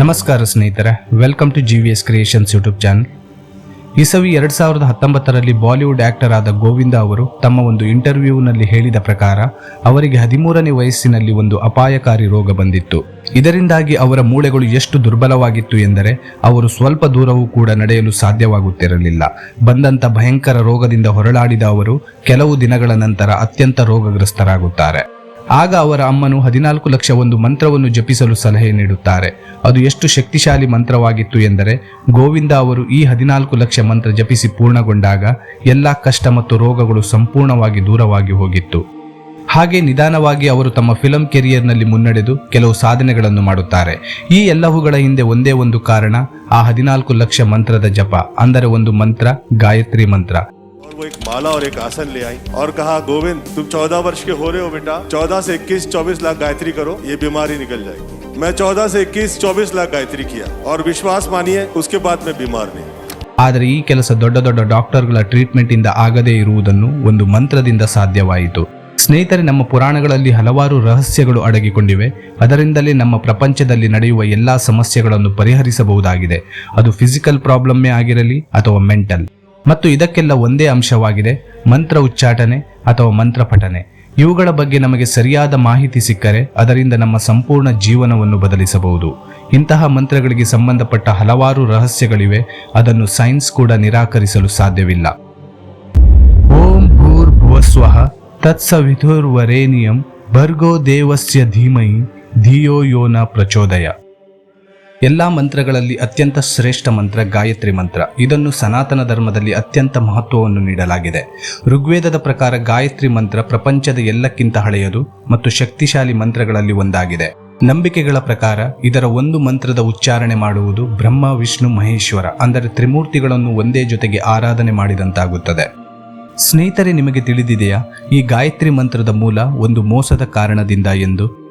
ನಮಸ್ಕಾರ ಸ್ನೇಹಿತರೆ welcome to G V S creations YouTube channel ಈ ಸವಿ ಎರಡು ಸಾವಿರದ ಹತ್ತೊಂಬತ್ತರಲ್ಲಿ ಬಾಲಿವುಡ್ ಆಕ್ಟರ್ ಆದ ಗೋವಿಂದ ಅವರು ತಮ್ಮ ಒಂದು ಇಂಟರ್ವ್ಯೂನಲ್ಲಿ ಹೇಳಿದ ಪ್ರಕಾರ, ಅವರಿಗೆ ಹದಿಮೂರನೇ ವಯಸ್ಸಿನಲ್ಲಿ ಒಂದು ಅಪಾಯಕಾರಿ ರೋಗ ಬಂದಿತ್ತು. ಇದರಿಂದಾಗಿ ಅವರ ಮೂಳೆಗಳು ಎಷ್ಟು ದುರ್ಬಲವಾಗಿತ್ತು ಎಂದರೆ, ಅವರು ಸ್ವಲ್ಪ ದೂರವೂ ಕೂಡ ನಡೆಯಲು ಸಾಧ್ಯವಾಗುತ್ತಿರಲಿಲ್ಲ. ಬಂದಂತ ಭಯಂಕರ ರೋಗದಿಂದ ಹೊರಳಾಡಿದ ಅವರು, ಕೆಲವು ದಿನಗಳ ನಂತರ ಅತ್ಯಂತ ರೋಗಗ್ರಸ್ತರಾಗುತ್ತಾರೆ. ಆಗ ಅವರ ಅಮ್ಮನು ಹದಿನಾಲ್ಕು ಲಕ್ಷ ಒಂದು ಮಂತ್ರವನ್ನು ಜಪಿಸಲು ಸಲಹೆ ನೀಡುತ್ತಾರೆ. ಅದು ಎಷ್ಟು ಶಕ್ತಿಶಾಲಿ ಮಂತ್ರವಾಗಿತ್ತು ಎಂದರೆ, ಗೋವಿಂದ ಅವರು ಈ ಹದಿನಾಲ್ಕು ಲಕ್ಷ ಮಂತ್ರ ಜಪಿಸಿ ಪೂರ್ಣಗೊಂಡಾಗ ಎಲ್ಲ ಕಷ್ಟ ಮತ್ತು ರೋಗಗಳು ಸಂಪೂರ್ಣವಾಗಿ ದೂರವಾಗಿ ಹೋಗಿತ್ತು. ಹಾಗೆ ನಿಧಾನವಾಗಿ ಅವರು ತಮ್ಮ ಫಿಲಂ ಕೆರಿಯರ್ನಲ್ಲಿ ಮುನ್ನಡೆದು ಕೆಲವು ಸಾಧನೆಗಳನ್ನು ಮಾಡುತ್ತಾರೆ. ಈ ಎಲ್ಲವುಗಳ ಹಿಂದೆ ಒಂದೇ ಒಂದು ಕಾರಣ, ಆ ಹದಿನಾಲ್ಕು ಲಕ್ಷ ಮಂತ್ರದ ಜಪ, ಅಂದರೆ ಒಂದು ಮಂತ್ರ, ಗಾಯತ್ರಿ ಮಂತ್ರ. और वो एक माला और एक आसन ले आई और कहा गोविंद तुम चौदह वर्ष के हो रहे हो बेटा चौदह से इक्कीस चौबीस लाख गायत्री करो ये बीमारी निकल जाएगी मैं चौदह से इक्कीस चौबीस लाख गायत्री किया और विश्वास मानिए उसके बाद मैं बीमार नहीं ಆದರೆ ಈ ಕೆಲಸ ದೊಡ್ಡ ದೊಡ್ಡ ಡಾಕ್ಟರ್ಗಳ ಟ್ರೀಟ್ಮೆಂಟ್ ಇಂದ ಆಗದೇ ಇರುವುದನ್ನು ಒಂದು ಮಂತ್ರದಿಂದ ಸಾಧ್ಯವಾಯಿತು ಸ್ನೇಹಿತರೆ ನಮ್ಮ ಪುರಾಣಗಳಲ್ಲಿ ಹಲವಾರು ರಹಸ್ಯಗಳು ಅಡಗಿಕೊಂಡಿವೆ ಅದರಿಂದಲೇ ನಮ್ಮ ಪ್ರಪಂಚದಲ್ಲಿ ನಡೆಯುವ ಎಲ್ಲಾ ಸಮಸ್ಯೆಗಳನ್ನು ಪರಿಹರಿಸಬಹುದಾಗಿದೆ ಅದು ಫಿಸಿಕಲ್ ಪ್ರಾಬ್ಲಮ್ಮೇ ಆಗಿರಲಿ ಅಥವಾ ಮೆಂಟಲ್ ಮತ್ತು ಇದಕ್ಕೆಲ್ಲ ಒಂದೇ ಅಂಶವಾಗಿದೆ ಮಂತ್ರ ಉಚ್ಚಾಟನೆ ಅಥವಾ ಮಂತ್ರ ಪಠನೆ. ಇವುಗಳ ಬಗ್ಗೆ ನಮಗೆ ಸರಿಯಾದ ಮಾಹಿತಿ ಸಿಕ್ಕರೆ ಅದರಿಂದ ನಮ್ಮ ಸಂಪೂರ್ಣ ಜೀವನವನ್ನು ಬದಲಿಸಬಹುದು. ಇಂತಹ ಮಂತ್ರಗಳಿಗೆ ಸಂಬಂಧಪಟ್ಟ ಹಲವಾರು ರಹಸ್ಯಗಳಿವೆ, ಅದನ್ನು ಸೈನ್ಸ್ ಕೂಡ ನಿರಾಕರಿಸಲು ಸಾಧ್ಯವಿಲ್ಲ. ಓಂ ಭೂರ್ಭುವಸ್ವಃ ತತ್ಸವಿಧುರ್ವರೇನಿಯಂ ಭರ್ಗೋ ದೇವಸ್ಯ ಧೀಮಯಿ ಧಿಯೋ ಯೋನ ಪ್ರಚೋದಯ. ಎಲ್ಲಾ ಮಂತ್ರಗಳಲ್ಲಿ ಅತ್ಯಂತ ಶ್ರೇಷ್ಠ ಮಂತ್ರ ಗಾಯತ್ರಿ ಮಂತ್ರ. ಇದನ್ನು ಸನಾತನ ಧರ್ಮದಲ್ಲಿ ಅತ್ಯಂತ ಮಹತ್ವವನ್ನು ನೀಡಲಾಗಿದೆ. ಋಗ್ವೇದದ ಪ್ರಕಾರ ಗಾಯತ್ರಿ ಮಂತ್ರ ಪ್ರಪಂಚದ ಎಲ್ಲಕ್ಕಿಂತ ಹಳೆಯದು ಮತ್ತು ಶಕ್ತಿಶಾಲಿ ಮಂತ್ರಗಳಲ್ಲಿ ಒಂದಾಗಿದೆ. ನಂಬಿಕೆಗಳ ಪ್ರಕಾರ ಇದರ ಒಂದು ಮಂತ್ರದ ಉಚ್ಚಾರಣೆ ಮಾಡುವುದು ಬ್ರಹ್ಮ, ವಿಷ್ಣು, ಮಹೇಶ್ವರ, ಅಂದರೆ ತ್ರಿಮೂರ್ತಿಗಳನ್ನು ಒಂದೇ ಜೊತೆಗೆ ಆರಾಧನೆ ಮಾಡಿದಂತಾಗುತ್ತದೆ. ಸ್ನೇಹಿತರೆ, ನಿಮಗೆ ತಿಳಿದಿದೆಯಾ, ಈ ಗಾಯತ್ರಿ ಮಂತ್ರದ ಮೂಲ ಒಂದು ಮೋಸದ ಕಾರಣದಿಂದ ಎಂದು?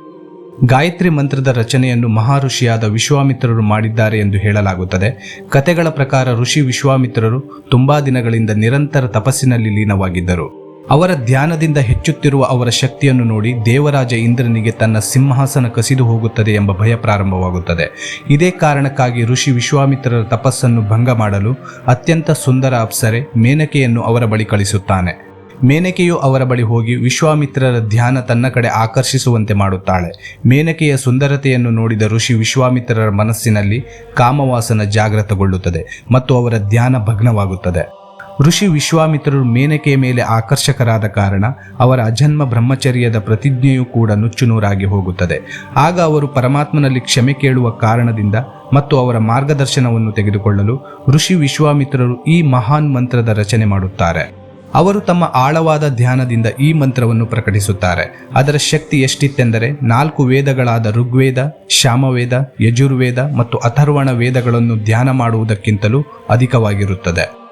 ಗಾಯತ್ರಿ ಮಂತ್ರದ ರಚನೆಯನ್ನು ಮಹಾಋಷಿಯಾದ ವಿಶ್ವಾಮಿತ್ರರು ಮಾಡಿದ್ದಾರೆ ಎಂದು ಹೇಳಲಾಗುತ್ತದೆ. ಕತೆಗಳ ಪ್ರಕಾರ ಋಷಿ ವಿಶ್ವಾಮಿತ್ರರು ತುಂಬಾ ದಿನಗಳಿಂದ ನಿರಂತರ ತಪಸ್ಸಿನಲ್ಲಿ ಲೀನವಾಗಿದ್ದರು. ಅವರ ಧ್ಯಾನದಿಂದ ಹೆಚ್ಚುತ್ತಿರುವ ಅವರ ಶಕ್ತಿಯನ್ನು ನೋಡಿ ದೇವರಾಜ ಇಂದ್ರನಿಗೆ ತನ್ನ ಸಿಂಹಾಸನ ಕಸಿದು ಹೋಗುತ್ತದೆ ಎಂಬ ಭಯ ಪ್ರಾರಂಭವಾಗುತ್ತದೆ. ಇದೇ ಕಾರಣಕ್ಕಾಗಿ ಋಷಿ ವಿಶ್ವಾಮಿತ್ರರ ತಪಸ್ಸನ್ನು ಭಂಗ ಮಾಡಲು ಅತ್ಯಂತ ಸುಂದರ ಅಪ್ಸರೆ ಮೇನಕೆಯನ್ನು ಅವರ ಬಳಿ ಕಳಿಸುತ್ತಾನೆ. ಮೇನಕೆಯು ಅವರ ಬಳಿ ಹೋಗಿ ವಿಶ್ವಾಮಿತ್ರರ ಧ್ಯಾನ ತನ್ನ ಕಡೆ ಆಕರ್ಷಿಸುವಂತೆ ಮಾಡುತ್ತಾಳೆ. ಮೇನಕೆಯ ಸುಂದರತೆಯನ್ನು ನೋಡಿದ ಋಷಿ ವಿಶ್ವಾಮಿತ್ರರ ಮನಸ್ಸಿನಲ್ಲಿ ಕಾಮವಾಸನ ಜಾಗೃತಗೊಳ್ಳುತ್ತದೆ ಮತ್ತು ಅವರ ಧ್ಯಾನ ಭಗ್ನವಾಗುತ್ತದೆ. ಋಷಿ ವಿಶ್ವಾಮಿತ್ರರು ಮೇನಕೆಯ ಮೇಲೆ ಆಕರ್ಷಕರಾದ ಕಾರಣ ಅವರ ಅಜನ್ಮ ಬ್ರಹ್ಮಚರ್ಯದ ಪ್ರತಿಜ್ಞೆಯೂ ಕೂಡ ನುಚ್ಚುನೂರಾಗಿ ಹೋಗುತ್ತದೆ. ಆಗ ಅವರು ಪರಮಾತ್ಮನಲ್ಲಿ ಕ್ಷಮೆ ಕೇಳುವ ಕಾರಣದಿಂದ ಮತ್ತು ಅವರ ಮಾರ್ಗದರ್ಶನವನ್ನು ತೆಗೆದುಕೊಳ್ಳಲು ಋಷಿ ವಿಶ್ವಾಮಿತ್ರರು ಈ ಮಹಾನ್ ಮಂತ್ರದ ರಚನೆ ಮಾಡುತ್ತಾರೆ. ಅವರು ತಮ್ಮ ಆಳವಾದ ಧ್ಯಾನದಿಂದ ಈ ಮಂತ್ರವನ್ನು ಪ್ರಕಟಿಸುತ್ತಾರೆ. ಅದರ ಶಕ್ತಿ ಎಷ್ಟಿತ್ತೆಂದರೆ ನಾಲ್ಕು ವೇದಗಳಾದ ಋಗ್ವೇದ, ಶ್ಯಾಮವೇದ, ಯಜುರ್ವೇದ ಮತ್ತು ಅಥರ್ವಣ ವೇದಗಳನ್ನು ಧ್ಯಾನ ಮಾಡುವುದಕ್ಕಿಂತಲೂ ಅಧಿಕವಾಗಿರುತ್ತದೆ.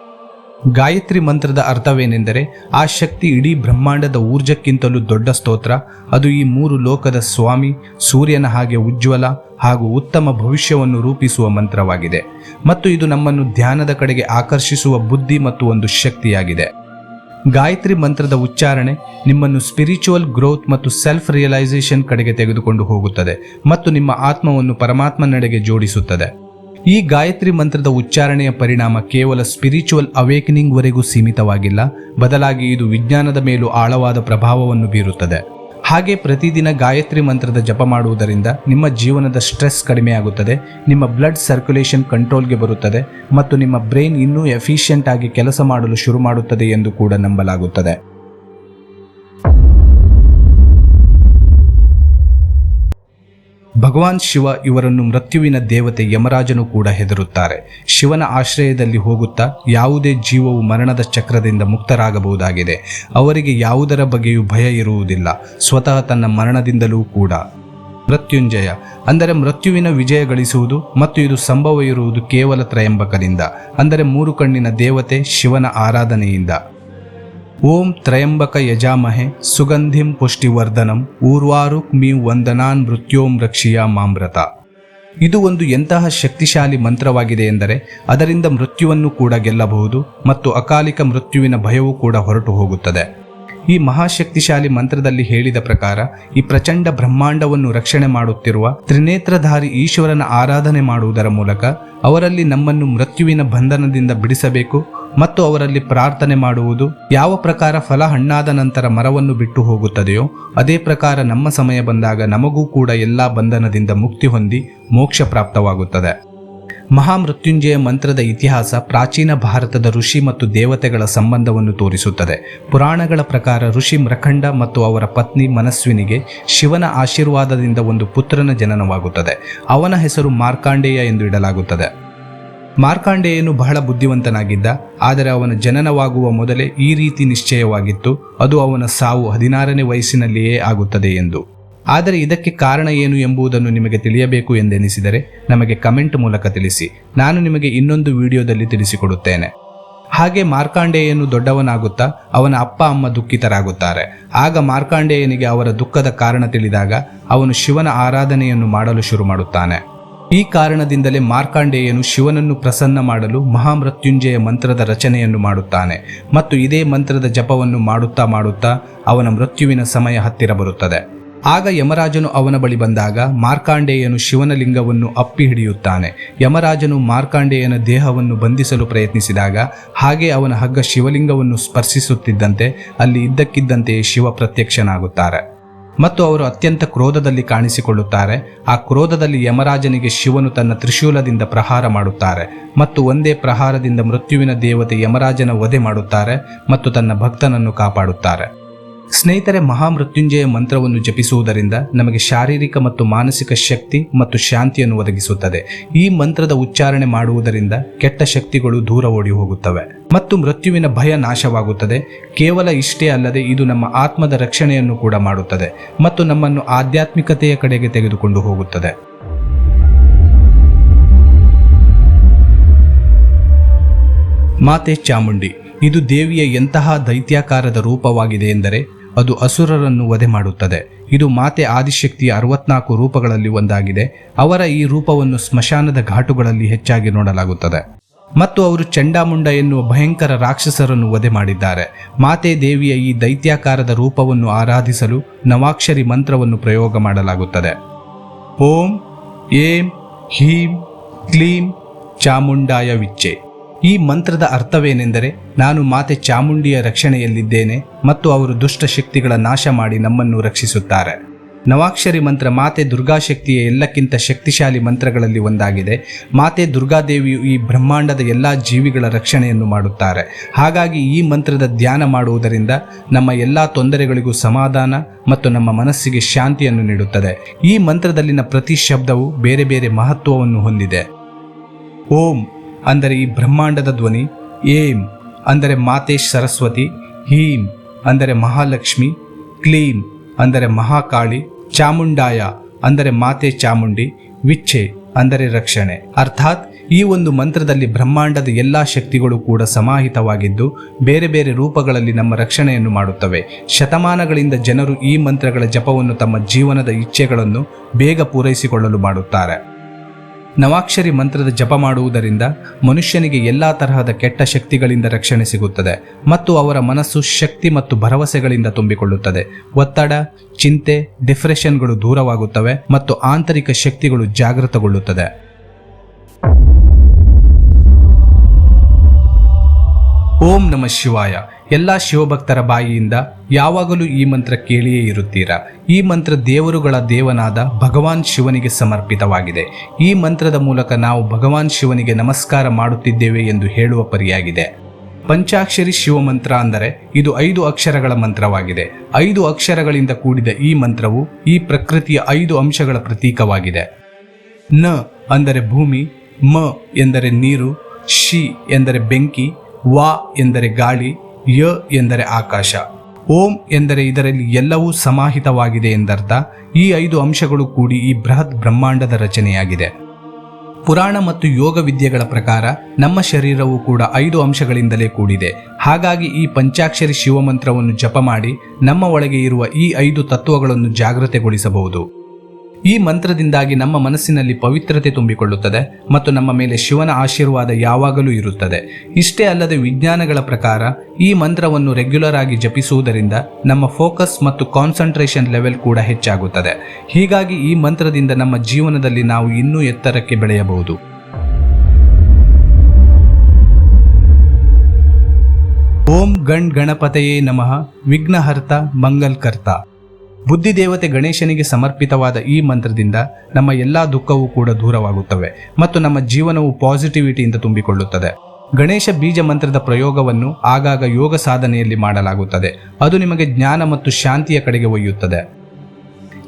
ಗಾಯತ್ರಿ ಮಂತ್ರದ ಅರ್ಥವೇನೆಂದರೆ ಆ ಶಕ್ತಿ ಇಡೀ ಬ್ರಹ್ಮಾಂಡದ ಊರ್ಜಕ್ಕಿಂತಲೂ ದೊಡ್ಡ ಸ್ತೋತ್ರ. ಅದು ಈ ಮೂರು ಲೋಕದ ಸ್ವಾಮಿ, ಸೂರ್ಯನ ಹಾಗೆ ಉಜ್ವಲ ಹಾಗೂ ಉತ್ತಮ ಭವಿಷ್ಯವನ್ನು ರೂಪಿಸುವ ಮಂತ್ರವಾಗಿದೆ. ಮತ್ತು ಇದು ನಮ್ಮನ್ನು ಧ್ಯಾನದ ಕಡೆಗೆ ಆಕರ್ಷಿಸುವ ಬುದ್ಧಿ ಮತ್ತು ಒಂದು ಶಕ್ತಿಯಾಗಿದೆ. ಗಾಯತ್ರಿ ಮಂತ್ರದ ಉಚ್ಚಾರಣೆ ನಿಮ್ಮನ್ನು ಸ್ಪಿರಿಚುವಲ್ ಗ್ರೋತ್ ಮತ್ತು ಸೆಲ್ಫ್ ರಿಯಲೈಸೇಷನ್ ಕಡೆಗೆ ತೆಗೆದುಕೊಂಡು ಹೋಗುತ್ತದೆ ಮತ್ತು ನಿಮ್ಮ ಆತ್ಮವನ್ನು ಪರಮಾತ್ಮನೆಡೆಗೆ ಜೋಡಿಸುತ್ತದೆ. ಈ ಗಾಯತ್ರಿ ಮಂತ್ರದ ಉಚ್ಚಾರಣೆಯ ಪರಿಣಾಮ ಕೇವಲ ಸ್ಪಿರಿಚುವಲ್ ಅವೇಕನಿಂಗ್ವರೆಗೂ ಸೀಮಿತವಾಗಿಲ್ಲ, ಬದಲಾಗಿ ಇದು ವಿಜ್ಞಾನದ ಮೇಲೂ ಆಳವಾದ ಪ್ರಭಾವವನ್ನು ಬೀರುತ್ತದೆ. ಹಾಗೆ ಪ್ರತಿದಿನ ಗಾಯತ್ರಿ ಮಂತ್ರದ ಜಪ ಮಾಡುವುದರಿಂದ ನಿಮ್ಮ ಜೀವನದ ಸ್ಟ್ರೆಸ್ ಕಡಿಮೆಯಾಗುತ್ತದೆ ನಿಮ್ಮ ಬ್ಲಡ್ ಸರ್ಕ್ಯುಲೇಷನ್ ಕಂಟ್ರೋಲ್ಗೆ ಬರುತ್ತದೆ, ಮತ್ತು ನಿಮ್ಮ ಬ್ರೈನ್ ಇನ್ನೂ ಎಫಿಷಿಯಂಟ್ ಆಗಿ ಕೆಲಸ ಮಾಡಲು ಶುರು ಮಾಡುತ್ತದೆ ಎಂದು ಕೂಡ ನಂಬಲಾಗುತ್ತದೆ. ಭಗವಾನ್ ಶಿವ ಇವರನ್ನು ಮೃತ್ಯುವಿನ ದೇವತೆ ಯಮರಾಜನು ಕೂಡ ಹೆದರುತ್ತಾರೆ. ಶಿವನ ಆಶ್ರಯದಲ್ಲಿ ಹೋಗುತ್ತಾ ಯಾವುದೇ ಜೀವವು ಮರಣದ ಚಕ್ರದಿಂದ ಮುಕ್ತರಾಗಬಹುದಾಗಿದೆ. ಅವರಿಗೆ ಯಾವುದರ ಬಗ್ಗೆಯೂ ಭಯ ಇರುವುದಿಲ್ಲ. ಸ್ವತಃ ತನ್ನ ಮರಣದಿಂದಲೂ ಕೂಡ. ಮೃತ್ಯುಂಜಯ. ಅಂದರೆ ಮೃತ್ಯುವಿನ ವಿಜಯ ಗಳಿಸುವುದು ಮತ್ತು ಇದು ಸಂಭವ ಇರುವುದು ಕೇವಲ ತ್ರಯಂಬಕದಿಂದ. ಅಂದರೆ ಮೂರು ಕಣ್ಣಿನ ದೇವತೆ ಶಿವನ ಆರಾಧನೆಯಿಂದ. ಓಂ ತ್ರಯಂಬಕ ಯಜಾಮಹೆ ಸುಗಂಧಿಂ ಪುಷ್ಟಿವರ್ಧನಂ ಊರ್ವಾರುಕ್ ಮೀ ವಂದನಾನ್ ಮೃತ್ಯೋಂ ರಕ್ಷಿಯ ಮಾಮೃತ ಇದು ಒಂದು ಎಂತಹ ಶಕ್ತಿಶಾಲಿ ಮಂತ್ರವಾಗಿದೆ ಎಂದರೆ ಅದರಿಂದ ಮೃತ್ಯುವನ್ನು ಕೂಡ ಗೆಲ್ಲಬಹುದು ಮತ್ತು ಅಕಾಲಿಕ ಮೃತ್ಯುವಿನ ಭಯವೂ ಕೂಡ ಹೊರಟು ಹೋಗುತ್ತದೆ. ಈ ಮಹಾಶಕ್ತಿಶಾಲಿ ಮಂತ್ರದಲ್ಲಿ ಹೇಳಿದ ಪ್ರಕಾರ ಈ ಪ್ರಚಂಡ ಬ್ರಹ್ಮಾಂಡವನ್ನು ರಕ್ಷಣೆ ಮಾಡುತ್ತಿರುವ ತ್ರಿನೇತ್ರಧಾರಿ ಈಶ್ವರನ ಆರಾಧನೆ ಮಾಡುವುದರ ಮೂಲಕ ಅವರಲ್ಲಿ ನಮ್ಮನ್ನು ಮೃತ್ಯುವಿನ ಬಂಧನದಿಂದ ಬಿಡಿಸಬೇಕು ಮತ್ತು ಅವರಲ್ಲಿ ಪ್ರಾರ್ಥನೆ ಮಾಡುವುದು ಯಾವ ಪ್ರಕಾರ ಫಲ ಹಣ್ಣಾದ ನಂತರ ಮರವನ್ನು ಬಿಟ್ಟು ಹೋಗುತ್ತದೆಯೋ, ಅದೇ ಪ್ರಕಾರ ನಮ್ಮ ಸಮಯ ಬಂದಾಗ ನಮಗೂ ಕೂಡ ಎಲ್ಲಾ ಬಂಧನದಿಂದ ಮುಕ್ತಿ ಹೊಂದಿ ಮೋಕ್ಷ ಪ್ರಾಪ್ತವಾಗುತ್ತದೆ. ಮಹಾಮೃತ್ಯುಂಜಯ ಮಂತ್ರದ ಇತಿಹಾಸ ಪ್ರಾಚೀನ ಭಾರತದ ಋಷಿ ಮತ್ತು ದೇವತೆಗಳ ಸಂಬಂಧವನ್ನು ತೋರಿಸುತ್ತದೆ. ಪುರಾಣಗಳ ಪ್ರಕಾರ ಋಷಿ ಮೃಖಂಡ ಮತ್ತು ಅವರ ಪತ್ನಿ ಮನಸ್ವಿನಿಗೆ ಶಿವನ ಆಶೀರ್ವಾದದಿಂದ ಒಂದು ಪುತ್ರನ ಜನನವಾಗುತ್ತದೆ. ಅವನ ಹೆಸರು ಮಾರ್ಕಾಂಡೇಯ ಎಂದು ಇಡಲಾಗುತ್ತದೆ. ಮಾರ್ಕಾಂಡೇಯನು ಬಹಳ ಬುದ್ಧಿವಂತನಾಗಿದ್ದ, ಆದರೆ ಅವನ ಜನನವಾಗುವ ಮೊದಲೇ ಈ ರೀತಿ ನಿಶ್ಚಯವಾಗಿತ್ತು, ಅದು ಅವನ ಸಾವು ಹದಿನಾರನೇ ವಯಸ್ಸಿನಲ್ಲಿಯೇ ಆಗುತ್ತದೆ ಎಂದು. ಆದರೆ ಇದಕ್ಕೆ ಕಾರಣ ಏನು ಎಂಬುದನ್ನು ನಿಮಗೆ ತಿಳಿಯಬೇಕು ಎಂದೆನಿಸಿದರೆ ನಮಗೆ ಕಮೆಂಟ್ ಮೂಲಕ ತಿಳಿಸಿ, ನಾನು ನಿಮಗೆ ಇನ್ನೊಂದು ವಿಡಿಯೋದಲ್ಲಿ ತಿಳಿಸಿಕೊಡುತ್ತೇನೆ. ಹಾಗೆ ಮಾರ್ಕಾಂಡೇಯನು ದೊಡ್ಡವನಾಗುತ್ತಾ, ಅವನ ಅಪ್ಪ, ಅಮ್ಮ ದುಃಖಿತರಾಗುತ್ತಾರೆ. ಆಗ ಮಾರ್ಕಾಂಡೇಯನಿಗೆ ಅವರ ದುಃಖದ ಕಾರಣ ತಿಳಿದಾಗ, ಅವನು ಶಿವನ ಆರಾಧನೆಯನ್ನು ಮಾಡಲು ಶುರು ಮಾಡುತ್ತಾನೆ ಈ ಕಾರಣದಿಂದಲೇ ಮಾರ್ಕಾಂಡೇಯನು ಶಿವನನ್ನು ಪ್ರಸನ್ನ ಮಾಡಲು ಮಹಾಮೃತ್ಯುಂಜಯ ಮಂತ್ರದ ರಚನೆಯನ್ನು ಮಾಡುತ್ತಾನೆ ಮತ್ತು ಇದೇ ಮಂತ್ರದ ಜಪವನ್ನು ಮಾಡುತ್ತಾ ಮಾಡುತ್ತಾ ಅವನ ಮೃತ್ಯುವಿನ ಸಮಯ ಹತ್ತಿರ ಬರುತ್ತದೆ. ಆಗ ಯಮರಾಜನು ಅವನ ಬಳಿ ಬಂದಾಗ ಮಾರ್ಕಾಂಡೇಯನು ಶಿವನ ಲಿಂಗವನ್ನು ಅಪ್ಪಿ ಹಿಡಿಯುತ್ತಾನೆ. ಯಮರಾಜನು ಮಾರ್ಕಾಂಡೇಯನ ದೇಹವನ್ನು ಬಂಧಿಸಲು ಪ್ರಯತ್ನಿಸಿದಾಗ ಹಾಗೆ ಅವನ ಹಗ್ಗ ಶಿವಲಿಂಗವನ್ನು ಸ್ಪರ್ಶಿಸುತ್ತಿದ್ದಂತೆ ಅಲ್ಲಿ ಇದ್ದಕ್ಕಿದ್ದಂತೆಯೇ ಶಿವ ಪ್ರತ್ಯಕ್ಷನಾಗುತ್ತಾರೆ. ಮತ್ತು ಅವರು ಅತ್ಯಂತ ಕ್ರೋಧದಲ್ಲಿ ಕಾಣಿಸಿಕೊಳ್ಳುತ್ತಾರೆ. ಆ ಕ್ರೋಧದಲ್ಲಿ ಯಮರಾಜನಿಗೆ ಶಿವನು ತನ್ನ ತ್ರಿಶೂಲದಿಂದ ಪ್ರಹಾರ ಮಾಡುತ್ತಾರೆ ಮತ್ತು ಒಂದೇ ಪ್ರಹಾರದಿಂದ ಮೃತ್ಯುವಿನ ದೇವತೆ ಯಮರಾಜನ ವಧೆ ಮಾಡುತ್ತಾರೆ ಮತ್ತು ತನ್ನ ಭಕ್ತನನ್ನು ಕಾಪಾಡುತ್ತಾರೆ. ಸ್ನೇಹಿತರೆ, ಮಹಾಮೃತ್ಯುಂಜಯ ಮಂತ್ರವನ್ನು ಜಪಿಸುವುದರಿಂದ ನಮಗೆ ಶಾರೀರಿಕ ಮತ್ತು ಮಾನಸಿಕ ಶಕ್ತಿ ಮತ್ತು ಶಾಂತಿಯನ್ನು ಒದಗಿಸುತ್ತದೆ. ಈ ಮಂತ್ರದ ಉಚ್ಚಾರಣೆ ಮಾಡುವುದರಿಂದ ಕೆಟ್ಟ ಶಕ್ತಿಗಳು ದೂರ ಓಡಿ ಹೋಗುತ್ತವೆ ಮತ್ತು ಮೃತ್ಯುವಿನ ಭಯ ನಾಶವಾಗುತ್ತದೆ. ಕೇವಲ ಇಷ್ಟೇ ಅಲ್ಲದೆ ಇದು ನಮ್ಮ ಆತ್ಮದ ರಕ್ಷಣೆಯನ್ನು ಕೂಡ ಮಾಡುತ್ತದೆ ಮತ್ತು ನಮ್ಮನ್ನು ಆಧ್ಯಾತ್ಮಿಕತೆಯ ಕಡೆಗೆ ತೆಗೆದುಕೊಂಡು ಹೋಗುತ್ತದೆ. ಮಾತೆ ಚಾಮುಂಡಿ, ಇದು ದೇವಿಯ ಎಂತಹ ದೈತ್ಯಾಕಾರದ ರೂಪವಾಗಿದೆ ಎಂದರೆ ಅದು ಅಸುರರನ್ನು ವಧೆ ಮಾಡುತ್ತದೆ. ಇದು ಮಾತೆ ಆದಿಶಕ್ತಿಯ ಅರವತ್ನಾಲ್ಕು ರೂಪಗಳಲ್ಲಿ ಒಂದಾಗಿದೆ. ಅವರ ಈ ರೂಪವನ್ನು ಸ್ಮಶಾನದ ಘಾಟುಗಳಲ್ಲಿ ಹೆಚ್ಚಾಗಿ ನೋಡಲಾಗುತ್ತದೆ. ಮತ್ತು ಅವರು ಚಂಡಾಮುಂಡ ಎನ್ನುವ ಭಯಂಕರ ರಾಕ್ಷಸರನ್ನು ವಧೆ ಮಾಡಿದ್ದಾರೆ. ಮಾತೆ ದೇವಿಯ ಈ ದೈತ್ಯಾಕಾರದ ರೂಪವನ್ನು ಆರಾಧಿಸಲು ನವಾಕ್ಷರಿ ಮಂತ್ರವನ್ನು ಪ್ರಯೋಗ ಮಾಡಲಾಗುತ್ತದೆ. ಓಂ ಏಂ ಹೀಂ ಕ್ಲೀಂ ಚಾಮುಂಡಾಯ ವಿಚ್ಚೆ ಈ ಮಂತ್ರದ ಅರ್ಥವೇನೆಂದರೆ ನಾನು ಮಾತೆ ಚಾಮುಂಡಿಯ ರಕ್ಷಣೆಯಲ್ಲಿದ್ದೇನೆ ಮತ್ತು ಅವರು ದುಷ್ಟ ಶಕ್ತಿಗಳ ನಾಶ ಮಾಡಿ ನಮ್ಮನ್ನು ರಕ್ಷಿಸುತ್ತಾರೆ. ನವಾಕ್ಷರಿ ಮಂತ್ರ ಮಾತೆ ದುರ್ಗಾಶಕ್ತಿಯ ಎಲ್ಲಕ್ಕಿಂತ ಶಕ್ತಿಶಾಲಿ ಮಂತ್ರಗಳಲ್ಲಿ ಒಂದಾಗಿದೆ. ಮಾತೆ ದುರ್ಗಾದೇವಿಯು ಈ ಬ್ರಹ್ಮಾಂಡದ ಎಲ್ಲ ಜೀವಿಗಳ ರಕ್ಷಣೆಯನ್ನು ಮಾಡುತ್ತಾರೆ. ಹಾಗಾಗಿ ಈ ಮಂತ್ರದ ಧ್ಯಾನ ಮಾಡುವುದರಿಂದ ನಮ್ಮ ಎಲ್ಲ ತೊಂದರೆಗಳಿಗೂ ಸಮಾಧಾನ ಮತ್ತು ನಮ್ಮ ಮನಸ್ಸಿಗೆ ಶಾಂತಿಯನ್ನು ನೀಡುತ್ತದೆ. ಈ ಮಂತ್ರದಲ್ಲಿನ ಪ್ರತಿ ಶಬ್ದವು ಬೇರೆ ಬೇರೆ ಮಹತ್ವವನ್ನು ಹೊಂದಿದೆ. ಓಂ. ಅಂದರೆ ಈ ಬ್ರಹ್ಮಾಂಡದ ಧ್ವನಿ ಏಂ ಅಂದರೆ ಮಾತೇಶ್ ಸರಸ್ವತಿ ಹೀಂ ಅಂದರೆ ಮಹಾಲಕ್ಷ್ಮಿ ಕ್ಲೀಂ ಅಂದರೆ ಮಹಾಕಾಳಿ, ಚಾಮುಂಡಾಯ ಅಂದರೆ ಮಾತೆ ಚಾಮುಂಡಿ, ವಿಚ್ಛೆ ಅಂದರೆ ರಕ್ಷಣೆ. ಅರ್ಥಾತ್ ಈ ಒಂದು ಮಂತ್ರದಲ್ಲಿ ಬ್ರಹ್ಮಾಂಡದ ಎಲ್ಲಾ ಶಕ್ತಿಗಳು ಕೂಡ ಸಮಾಹಿತವಾಗಿದ್ದು ಬೇರೆ ಬೇರೆ ರೂಪಗಳಲ್ಲಿ ನಮ್ಮ ರಕ್ಷಣೆಯನ್ನು ಮಾಡುತ್ತವೆ. ಶತಮಾನಗಳಿಂದ ಜನರು ಈ ಮಂತ್ರಗಳ ಜಪವನ್ನು ತಮ್ಮ ಜೀವನದ ಇಚ್ಛೆಗಳನ್ನು ಬೇಗ ಪೂರೈಸಿಕೊಳ್ಳಲು ಮಾಡುತ್ತಾರೆ. ನವಾಕ್ಷರಿ ಮಂತ್ರದ ಜಪ ಮಾಡುವುದರಿಂದ ಮನುಷ್ಯನಿಗೆ ಎಲ್ಲಾ ತರಹದ ಕೆಟ್ಟ ಶಕ್ತಿಗಳಿಂದ ರಕ್ಷಣೆ ಸಿಗುತ್ತದೆ ಮತ್ತು ಅವರ ಮನಸ್ಸು ಶಕ್ತಿ ಮತ್ತು ಭರವಸೆಗಳಿಂದ ತುಂಬಿಕೊಳ್ಳುತ್ತದೆ. ಒತ್ತಡ, ಚಿಂತೆ, ಡಿಪ್ರೆಷನ್ಗಳು ದೂರವಾಗುತ್ತವೆ ಮತ್ತು ಆಂತರಿಕ ಶಕ್ತಿಗಳು ಜಾಗೃತಗೊಳ್ಳುತ್ತದೆ. ಓಂ ನಮ ಶಿವಾಯ. ಎಲ್ಲ ಶಿವಭಕ್ತರ ಬಾಯಿಯಿಂದ ಯಾವಾಗಲೂ ಈ ಮಂತ್ರ ಕೇಳಿಯೇ ಇರುತ್ತೀರಾ? ಈ ಮಂತ್ರ ದೇವರುಗಳ ದೇವನಾದ ಭಗವಾನ್ ಶಿವನಿಗೆ ಸಮರ್ಪಿತವಾಗಿದೆ. ಈ ಮಂತ್ರದ ಮೂಲಕ ನಾವು ಭಗವಾನ್ ಶಿವನಿಗೆ ನಮಸ್ಕಾರ ಮಾಡುತ್ತಿದ್ದೇವೆ ಎಂದು ಹೇಳುವ ಪರಿಯಾಗಿದೆ. ಪಂಚಾಕ್ಷರಿ ಶಿವಮಂತ್ರ ಅಂದರೆ ಇದು ಐದು ಅಕ್ಷರಗಳ ಮಂತ್ರವಾಗಿದೆ. ಐದು ಅಕ್ಷರಗಳಿಂದ ಕೂಡಿದ ಈ ಮಂತ್ರವು ಈ ಪ್ರಕೃತಿಯ ಐದು ಅಂಶಗಳ ಪ್ರತೀಕವಾಗಿದೆ. ನ ಅಂದರೆ ಭೂಮಿ, ಮ ಎಂದರೆ ನೀರು, ಶಿ ಎಂದರೆ ಬೆಂಕಿ ವಾ ಎಂದರೆ ಗಾಳಿ, ಯ ಎಂದರೆ ಆಕಾಶ, ಓಂ ಎಂದರೆ ಇದರಲ್ಲಿ ಎಲ್ಲವೂ ಸಮಾಹಿತವಾಗಿದೆ ಎಂದರ್ಥ. ಈ ಐದು ಅಂಶಗಳು ಕೂಡಿ ಈ ಬೃಹತ್ ಬ್ರಹ್ಮಾಂಡದ ರಚನೆಯಾಗಿದೆ. ಪುರಾಣ ಮತ್ತು ಯೋಗ ವಿದ್ಯೆಗಳ ಪ್ರಕಾರ ನಮ್ಮ ಶರೀರವು ಕೂಡ ಐದು ಅಂಶಗಳಿಂದಲೇ ಕೂಡಿದೆ. ಹಾಗಾಗಿ ಈ ಪಂಚಾಕ್ಷರಿ ಶಿವಮಂತ್ರವನ್ನು ಜಪ ಮಾಡಿ ನಮ್ಮ ಒಳಗೆ ಇರುವ ಈ ಐದು ತತ್ವಗಳನ್ನು ಜಾಗೃತೆಗೊಳಿಸಬಹುದು. ಈ ಮಂತ್ರದಿಂದಾಗಿ ನಮ್ಮ ಮನಸ್ಸಿನಲ್ಲಿ ಪವಿತ್ರತೆ ತುಂಬಿಕೊಳ್ಳುತ್ತದೆ ಮತ್ತು ನಮ್ಮ ಮೇಲೆ ಶಿವನ ಆಶೀರ್ವಾದ ಯಾವಾಗಲೂ ಇರುತ್ತದೆ. ಇಷ್ಟೇ ಅಲ್ಲದೆ ವಿಜ್ಞಾನಗಳ ಪ್ರಕಾರ ಈ ಮಂತ್ರವನ್ನು ರೆಗ್ಯುಲರ್ ಆಗಿ ಜಪಿಸುವುದರಿಂದ ನಮ್ಮ ಫೋಕಸ್ ಮತ್ತು ಕಾನ್ಸಂಟ್ರೇಷನ್ ಲೆವೆಲ್ ಕೂಡ ಹೆಚ್ಚಾಗುತ್ತದೆ. ಹೀಗಾಗಿ ಈ ಮಂತ್ರದಿಂದ ನಮ್ಮ ಜೀವನದಲ್ಲಿ ನಾವು ಇನ್ನೂ ಎತ್ತರಕ್ಕೆ ಬೆಳೆಯಬಹುದು. ಓಂ ಗಣ್ ಗಣಪತಯೇ ನಮಃ. ವಿಘ್ನಹರ್ತ ಮಂಗಲ್ಕರ್ತ. ಬುದ್ಧಿದೇವತೆ ಗಣೇಶನಿಗೆ ಸಮರ್ಪಿತವಾದ ಈ ಮಂತ್ರದಿಂದ ನಮ್ಮ ಎಲ್ಲಾ ದುಃಖವೂ ಕೂಡ ದೂರವಾಗುತ್ತವೆ ಮತ್ತು ನಮ್ಮ ಜೀವನವು ಪಾಸಿಟಿವಿಟಿಯಿಂದ ತುಂಬಿಕೊಳ್ಳುತ್ತದೆ. ಗಣೇಶ ಬೀಜ ಮಂತ್ರದ ಪ್ರಯೋಗವನ್ನು ಆಗಾಗ ಯೋಗ ಸಾಧನೆಯಲ್ಲಿ ಮಾಡಲಾಗುತ್ತದೆ. ಅದು ನಿಮಗೆ ಜ್ಞಾನ ಮತ್ತು ಶಾಂತಿಯ ಕಡೆಗೆ ಒಯ್ಯುತ್ತದೆ.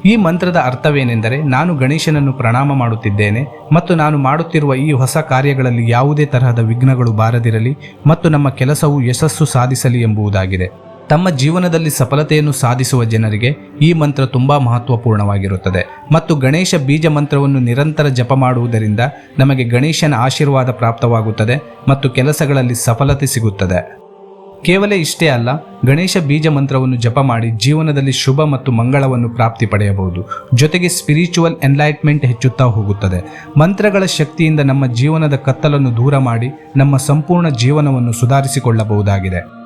ಈ ಮಂತ್ರದ ಅರ್ಥವೇನೆಂದರೆ ನಾನು ಗಣೇಶನನ್ನು ಪ್ರಣಾಮ ಮಾಡುತ್ತಿದ್ದೇನೆ ಮತ್ತು ನಾನು ಮಾಡುತ್ತಿರುವ ಈ ಹೊಸ ಕಾರ್ಯಗಳಲ್ಲಿ ಯಾವುದೇ ತರಹದ ವಿಘ್ನಗಳು ಬಾರದಿರಲಿ ಮತ್ತು ನಮ್ಮ ಕೆಲಸವು ಯಶಸ್ಸು ಸಾಧಿಸಲಿ ಎಂಬುದಾಗಿದೆ. ತಮ್ಮ ಜೀವನದಲ್ಲಿ ಸಫಲತೆಯನ್ನು ಸಾಧಿಸುವ ಜನರಿಗೆ ಈ ಮಂತ್ರ ತುಂಬಾ ಮಹತ್ವಪೂರ್ಣವಾಗಿರುತ್ತದೆ. ಮತ್ತು ಗಣೇಶ ಬೀಜ ಮಂತ್ರವನ್ನು ನಿರಂತರ ಜಪ ಮಾಡುವುದರಿಂದ ನಮಗೆ ಗಣೇಶನ ಆಶೀರ್ವಾದ ಪ್ರಾಪ್ತವಾಗುತ್ತದೆ ಮತ್ತು ಕೆಲಸಗಳಲ್ಲಿ ಸಫಲತೆ ಸಿಗುತ್ತದೆ. ಕೇವಲ ಇಷ್ಟೇ ಅಲ್ಲ, ಗಣೇಶ ಬೀಜ ಮಂತ್ರವನ್ನು ಜಪ ಮಾಡಿ ಜೀವನದಲ್ಲಿ ಶುಭ ಮತ್ತು ಮಂಗಳವನ್ನು ಪ್ರಾಪ್ತಿ ಪಡೆಯಬಹುದು. ಜೊತೆಗೆ ಸ್ಪಿರಿಚುವಲ್ ಎನ್ಲೈಟ್ಮೆಂಟ್ ಹೆಚ್ಚುತ್ತಾ ಹೋಗುತ್ತದೆ. ಮಂತ್ರಗಳ ಶಕ್ತಿಯಿಂದ ನಮ್ಮ ಜೀವನದ ಕತ್ತಲನ್ನು ದೂರ ಮಾಡಿ ನಮ್ಮ ಸಂಪೂರ್ಣ ಜೀವನವನ್ನು ಸುಧಾರಿಸಿಕೊಳ್ಳಬಹುದಾಗಿದೆ.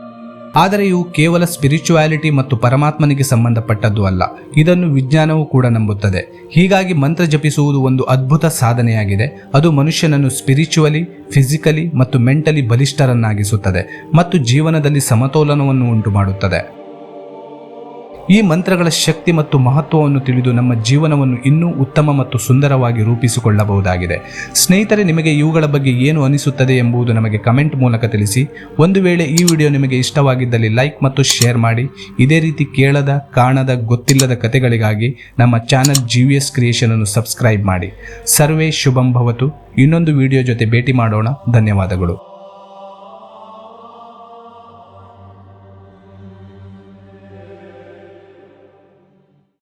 ಆದರೆ ಇವು ಕೇವಲ ಸ್ಪಿರಿಚುವಾಲಿಟಿ ಮತ್ತು ಪರಮಾತ್ಮನಿಗೆ ಸಂಬಂಧಪಟ್ಟದ್ದು ಅಲ್ಲ. ಇದನ್ನು ವಿಜ್ಞಾನವೂ ಕೂಡ ನಂಬುತ್ತದೆ. ಹೀಗಾಗಿ ಮಂತ್ರ ಜಪಿಸುವುದು ಒಂದು ಅದ್ಭುತ ಸಾಧನೆಯಾಗಿದೆ. ಅದು ಮನುಷ್ಯನನ್ನು ಸ್ಪಿರಿಚುವಲಿ ಫಿಸಿಕಲಿ ಮತ್ತು ಮೆಂಟಲಿ ಬಲಿಷ್ಠರನ್ನಾಗಿಸುತ್ತದೆ ಮತ್ತು ಜೀವನದಲ್ಲಿ ಸಮತೋಲನವನ್ನು ಉಂಟು ಮಾಡುತ್ತದೆ ಈ ಮಂತ್ರಗಳ ಶಕ್ತಿ ಮತ್ತು ಮಹತ್ವವನ್ನು ತಿಳಿದು ನಮ್ಮ ಜೀವನವನ್ನು ಇನ್ನೂ ಉತ್ತಮ ಮತ್ತು ಸುಂದರವಾಗಿ ರೂಪಿಸಿಕೊಳ್ಳಬಹುದಾಗಿದೆ. ಸ್ನೇಹಿತರೆ, ನಿಮಗೆ ಇವುಗಳ ಬಗ್ಗೆ ಏನು ಅನಿಸುತ್ತದೆ ಎಂಬುದು ನಮಗೆ ಕಮೆಂಟ್ ಮೂಲಕ ತಿಳಿಸಿ. ಒಂದು ವೇಳೆ ಈ ವಿಡಿಯೋ ನಿಮಗೆ ಇಷ್ಟವಾಗಿದ್ದಲ್ಲಿ ಲೈಕ್ ಮತ್ತು ಶೇರ್ ಮಾಡಿ. ಇದೇ ರೀತಿ ಕೇಳದ, ಕಾಣದ, ಗೊತ್ತಿಲ್ಲದ ಕಥೆಗಳಿಗಾಗಿ ನಮ್ಮ channel G V S creation ಅನ್ನು ಸಬ್ಸ್ಕ್ರೈಬ್ ಮಾಡಿ. ಸರ್ವೇ ಶುಭಂ ಭವತು. ಇನ್ನೊಂದು ವಿಡಿಯೋ ಜೊತೆ ಭೇಟಿ ಮಾಡೋಣ. ಧನ್ಯವಾದಗಳು.